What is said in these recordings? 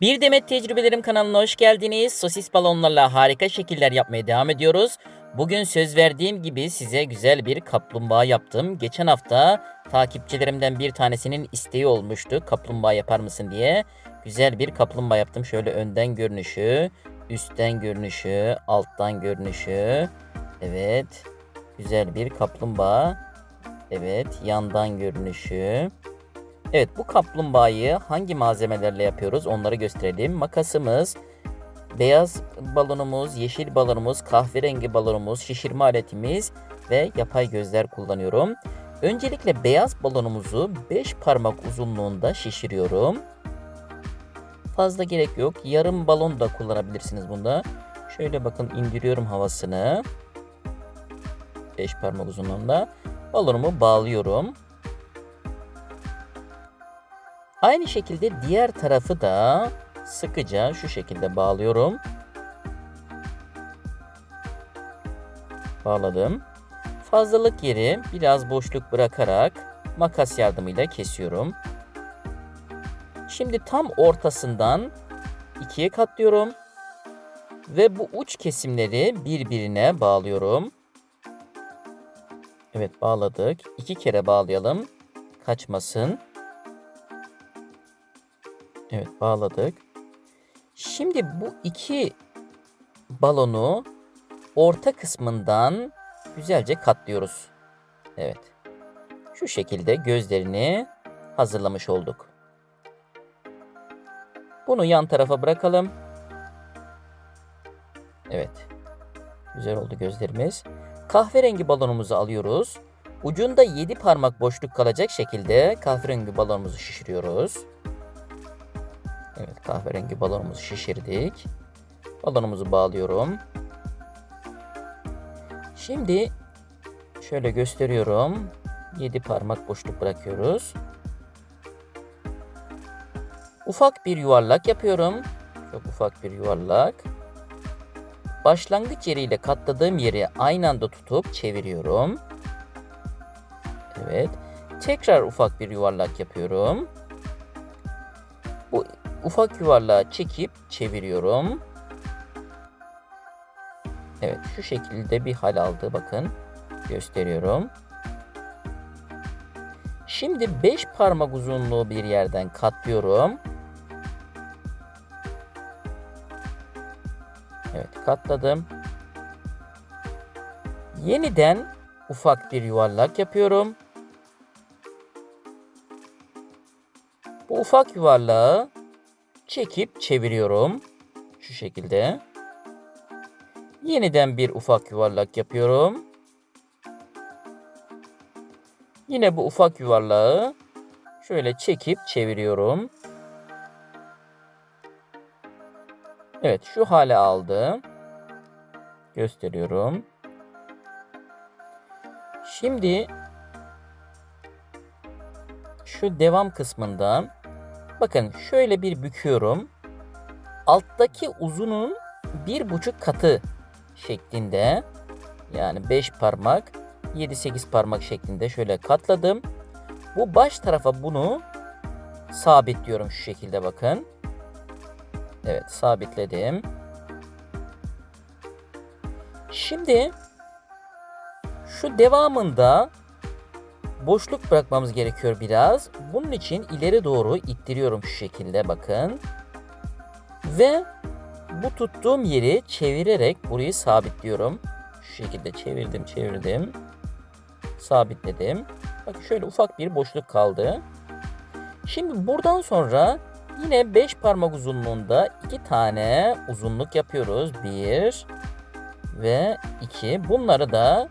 Bir Demet Tecrübelerim kanalına hoş geldiniz. Sosis balonlarla harika şekiller yapmaya devam ediyoruz. Bugün söz verdiğim gibi size güzel bir kaplumbağa yaptım. Geçen hafta takipçilerimden bir tanesinin isteği olmuştu. Kaplumbağa yapar mısın diye. Güzel bir kaplumbağa yaptım. Şöyle önden görünüşü, üstten görünüşü, alttan görünüşü. Evet. Güzel bir kaplumbağa. Evet, yandan görünüşü. Evet bu kaplumbağayı hangi malzemelerle yapıyoruz onları gösterelim. Makasımız, beyaz balonumuz, yeşil balonumuz, kahverengi balonumuz, şişirme aletimiz ve yapay gözler kullanıyorum. Öncelikle beyaz balonumuzu 5 parmak uzunluğunda şişiriyorum. Fazla gerek yok. Yarım balon da kullanabilirsiniz bunda. Şöyle bakın indiriyorum havasını. 5 parmak uzunluğunda. Balonumu bağlıyorum. Aynı şekilde diğer tarafı da sıkıca şu şekilde bağlıyorum. Bağladım. Fazlalık yeri biraz boşluk bırakarak makas yardımıyla kesiyorum. Şimdi tam ortasından ikiye katlıyorum ve bu uç kesimleri birbirine bağlıyorum. Evet bağladık. İki kere bağlayalım. Kaçmasın. Evet bağladık. Şimdi bu iki balonu orta kısmından güzelce katlıyoruz. Evet. Şu şekilde gözlerini hazırlamış olduk. Bunu yan tarafa bırakalım. Evet. Güzel oldu gözlerimiz. Kahverengi balonumuzu alıyoruz. Ucunda 7 parmak boşluk kalacak şekilde kahverengi balonumuzu şişiriyoruz. Evet kahverengi balonumuzu şişirdik. Balonumuzu bağlıyorum. Şimdi şöyle gösteriyorum. 7 parmak boşluk bırakıyoruz. Ufak bir yuvarlak yapıyorum. Çok ufak bir yuvarlak. Başlangıç yeriyle katladığım yeri aynı anda tutup çeviriyorum. Evet. Tekrar ufak bir yuvarlak yapıyorum. Bu ufak yuvarlağı çekip çeviriyorum. Evet şu şekilde bir hal aldı bakın. Gösteriyorum. Şimdi 5 parmak uzunluğu bir yerden katlıyorum. Evet katladım. Yeniden ufak bir yuvarlak yapıyorum. Bu ufak yuvarlağı çekip çeviriyorum. Şu şekilde. Yeniden bir ufak yuvarlak yapıyorum. Yine bu ufak yuvarlağı şöyle çekip çeviriyorum. Evet şu hale aldı. Gösteriyorum. Şimdi şu devam kısmından bakın şöyle bir büküyorum. Alttaki uzunun bir buçuk katı şeklinde yani 5 parmak 7-8 parmak şeklinde şöyle katladım. Bu baş tarafa bunu sabitliyorum şu şekilde bakın. Evet sabitledim. Şimdi şu devamında boşluk bırakmamız gerekiyor biraz. Bunun için ileri doğru ittiriyorum şu şekilde bakın. Ve bu tuttuğum yeri çevirerek burayı sabitliyorum. Şu şekilde çevirdim çevirdim. Sabitledim. Bakın şöyle ufak bir boşluk kaldı. Şimdi buradan sonra yine 5 parmak uzunluğunda iki tane uzunluk yapıyoruz. 1 ve 2. Bunları da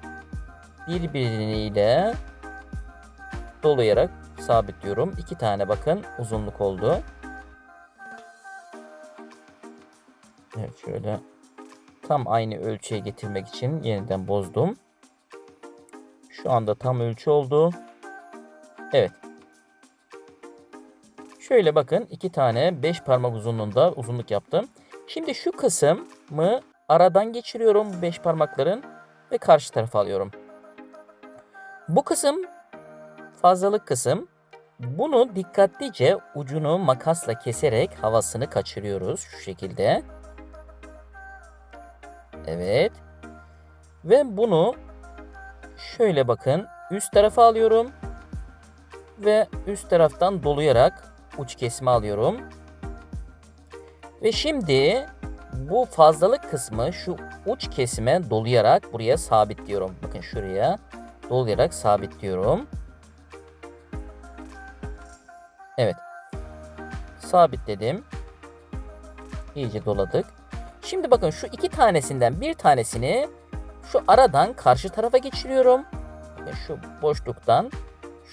birbiriyle dolayarak sabitliyorum. İki tane bakın uzunluk oldu. Evet şöyle tam aynı ölçüye getirmek için yeniden bozdum. Şu anda tam ölçü oldu. Evet. Şöyle bakın iki tane 5 parmak uzunluğunda uzunluk yaptım. Şimdi şu kısmı aradan geçiriyorum 5 parmakların ve karşı tarafa alıyorum. Bu kısım fazlalık kısım. Bunu dikkatlice ucunu makasla keserek havasını kaçırıyoruz şu şekilde. Evet. Ve bunu şöyle bakın üst tarafa alıyorum ve üst taraftan dolayarak uç kesimi alıyorum. Ve şimdi bu fazlalık kısmı şu uç kesime dolayarak buraya sabitliyorum. Bakın şuraya dolayarak sabitliyorum. Evet. Sabitledim. İyice doladık. Şimdi bakın şu iki tanesinden bir tanesini şu aradan karşı tarafa geçiriyorum. Şu boşluktan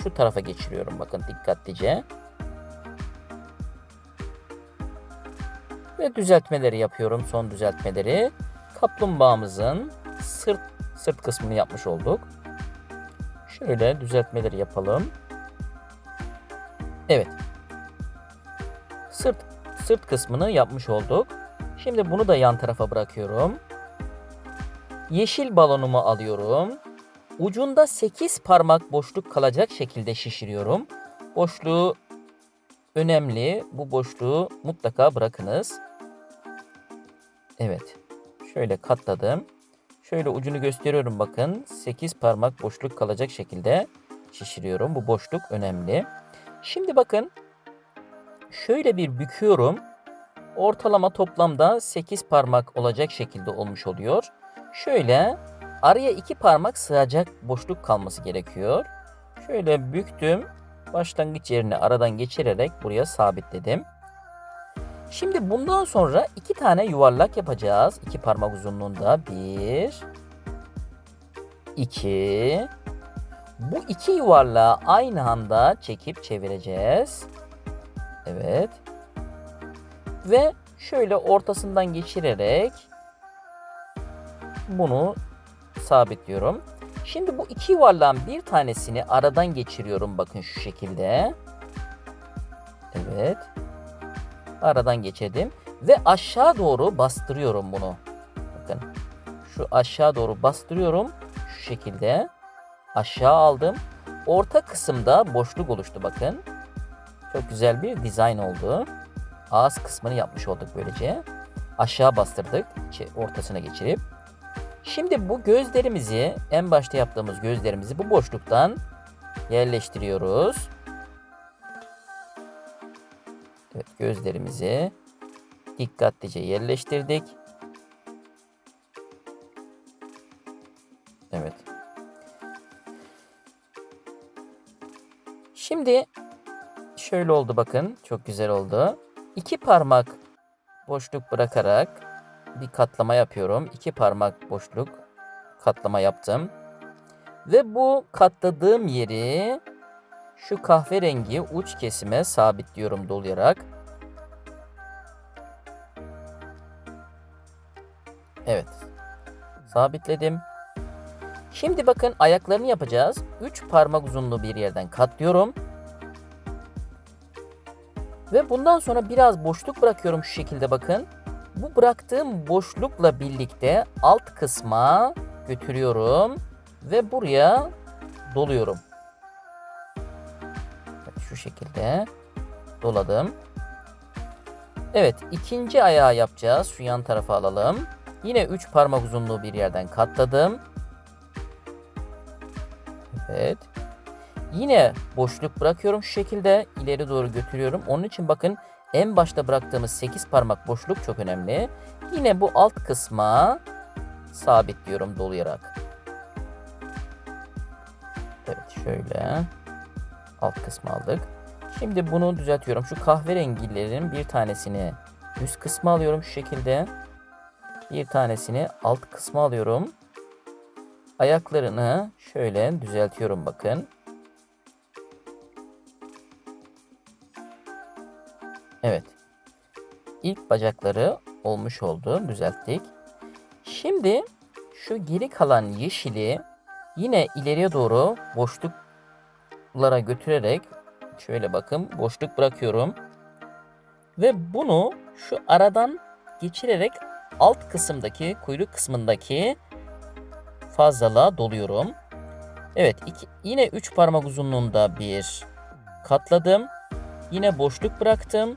şu tarafa geçiriyorum. Bakın dikkatlice. Ve düzeltmeleri yapıyorum. Son düzeltmeleri. Kaplumbağamızın sırt sırt kısmını yapmış olduk. Şöyle düzeltmeleri yapalım. Evet. Sırt sırt kısmını yapmış olduk. Şimdi bunu da yan tarafa bırakıyorum. Yeşil balonumu alıyorum. Ucunda 8 parmak boşluk kalacak şekilde şişiriyorum. Boşluğu önemli. Bu boşluğu mutlaka bırakınız. Evet. Şöyle katladım. Şöyle ucunu gösteriyorum bakın. 8 parmak boşluk kalacak şekilde şişiriyorum. Bu boşluk önemli. Şimdi bakın. Şöyle bir büküyorum. Ortalama toplamda 8 parmak olacak şekilde olmuş oluyor. Şöyle araya 2 parmak sığacak boşluk kalması gerekiyor. Şöyle büktüm. Başlangıç yerini aradan geçirerek buraya sabitledim. Şimdi bundan sonra iki tane yuvarlak yapacağız. İki parmak uzunluğunda. Bir. iki. Bu iki yuvarlağı aynı anda çekip çevireceğiz. Evet. Ve şöyle ortasından geçirerek bunu sabitliyorum. Şimdi bu iki yuvarlağın bir tanesini aradan geçiriyorum bakın şu şekilde. Evet. Aradan geçirdim ve aşağı doğru bastırıyorum bunu. Bakın. Şu aşağı doğru bastırıyorum şu şekilde. Aşağı aldım. Orta kısımda boşluk oluştu bakın. Çok güzel bir dizayn oldu. Ağız kısmını yapmış olduk böylece. Aşağı bastırdık ortasına geçirip. Şimdi bu gözlerimizi en başta yaptığımız gözlerimizi bu boşluktan yerleştiriyoruz. Evet, gözlerimizi dikkatlice yerleştirdik. Evet. Şimdi şöyle oldu bakın. Çok güzel oldu. İki parmak boşluk bırakarak bir katlama yapıyorum. İki parmak boşluk katlama yaptım. Ve bu katladığım yeri şu kahverengi uç kesime sabitliyorum dolayarak. Evet. Sabitledim. Şimdi bakın ayaklarını yapacağız. 3 parmak uzunluğu bir yerden katlıyorum. Ve bundan sonra biraz boşluk bırakıyorum şu şekilde bakın. Bu bıraktığım boşlukla birlikte alt kısma götürüyorum ve buraya doluyorum. Evet, şu şekilde doladım. Evet ikinci ayağı yapacağız. Şu yan tarafa alalım. Yine 3 parmak uzunluğu bir yerden katladım. Evet. Yine boşluk bırakıyorum şu şekilde ileri doğru götürüyorum. Onun için bakın en başta bıraktığımız 8 parmak boşluk çok önemli. Yine bu alt kısma sabitliyorum dolayarak. Evet şöyle alt kısmı aldık. Şimdi bunu düzeltiyorum. Şu kahverengilerin bir tanesini üst kısmı alıyorum şu şekilde. Bir tanesini alt kısmı alıyorum. Ayaklarını şöyle düzeltiyorum bakın. İlk bacakları olmuş oldu. Düzelttik. Şimdi şu geri kalan yeşili yine ileriye doğru boşluklara götürerek şöyle bakın boşluk bırakıyorum. Ve bunu şu aradan geçirerek alt kısımdaki kuyruk kısmındaki fazlalığa doluyorum. Evet iki, yine 3 parmak uzunluğunda bir katladım. Yine boşluk bıraktım.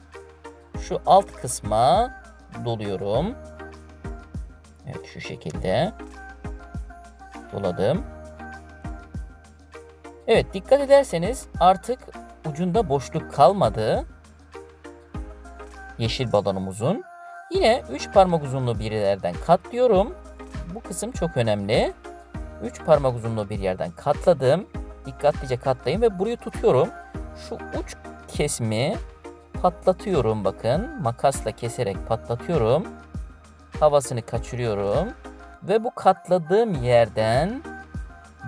Şu alt kısma doluyorum. Evet şu şekilde. Doladım. Evet dikkat ederseniz artık ucunda boşluk kalmadı. Yeşil balonumuzun. Yine 3 parmak uzunluğu bir yerden katlıyorum. Bu kısım çok önemli. 3 parmak uzunluğu bir yerden katladım. Dikkatlice katlayın ve burayı tutuyorum. Şu uç kesimi patlatıyorum bakın. Makasla keserek patlatıyorum. Havasını kaçırıyorum. Ve bu katladığım yerden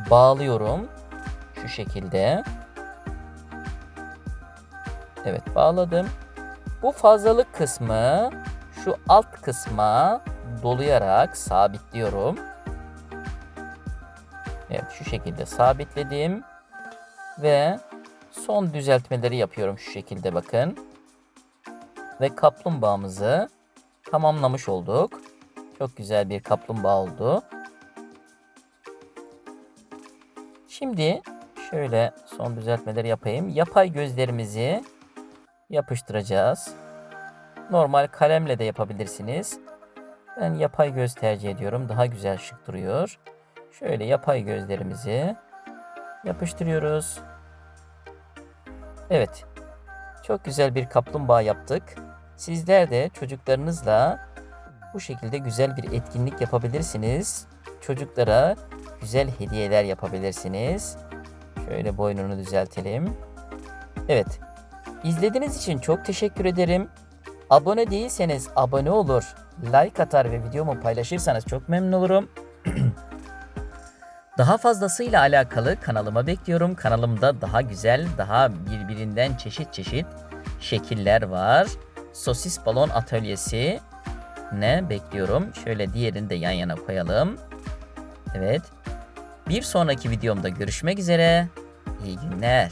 bağlıyorum. Şu şekilde. Evet bağladım. Bu fazlalık kısmı şu alt kısma dolayarak sabitliyorum. Evet şu şekilde sabitledim. Ve son düzeltmeleri yapıyorum şu şekilde bakın. Ve kaplumbağamızı tamamlamış olduk. Çok güzel bir kaplumbağa oldu. Şimdi şöyle son düzeltmeleri yapayım. Yapay gözlerimizi yapıştıracağız. Normal kalemle de yapabilirsiniz. Ben yapay göz tercih ediyorum. Daha güzel şık duruyor. Şöyle yapay gözlerimizi yapıştırıyoruz. Evet. Çok güzel bir kaplumbağa yaptık. Sizler de çocuklarınızla bu şekilde güzel bir etkinlik yapabilirsiniz. Çocuklara güzel hediyeler yapabilirsiniz. Şöyle boynunu düzeltelim. Evet. İzlediğiniz için çok teşekkür ederim. Abone değilseniz abone olur, like atar ve videomu paylaşırsanız çok memnun olurum. Daha fazlasıyla alakalı kanalıma bekliyorum. Kanalımda daha güzel, daha birbirinden çeşit çeşit şekiller var. Sosis balon atölyesi ne bekliyorum. Şöyle diğerini de yan yana koyalım. Evet. Bir sonraki videomda görüşmek üzere. İyi günler.